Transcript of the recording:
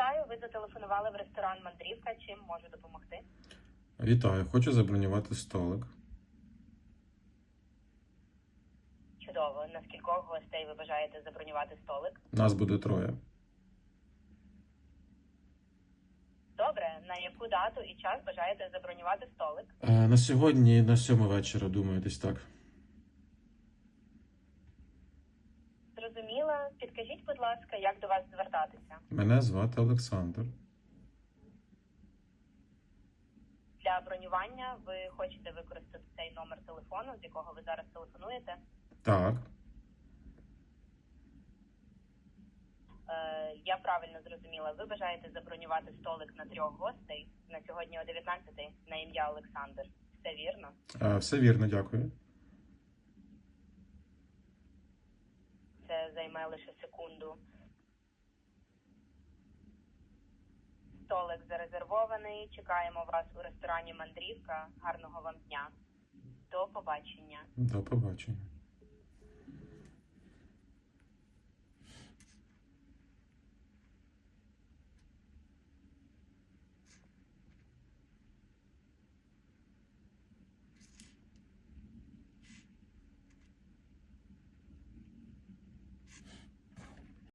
Вітаю, ви зателефонували в ресторан Мандрівка. Чим можу допомогти? Вітаю, хочу забронювати столик. Чудово. На скількох гостей ви бажаєте забронювати столик? Нас буде троє. Добре, на яку дату і час бажаєте забронювати столик? Е, на сьогодні на сьому вечора, думаю, десь так. Зрозуміла. Підкажіть, будь ласка, як до вас звертатися? Мене звати Олександр. Для бронювання ви хочете використати цей номер телефону, з якого ви зараз телефонуєте. Так, Е, я правильно зрозуміла. Ви бажаєте забронювати столик на трьох гостей на сьогодні о 19 на ім'я Олександр. Все вірно? е, все вірно, дякую. Займе лише секунду. Столик зарезервований. Чекаємо вас у ресторані Мандрівка. Гарного вам дня. До побачення. До побачення.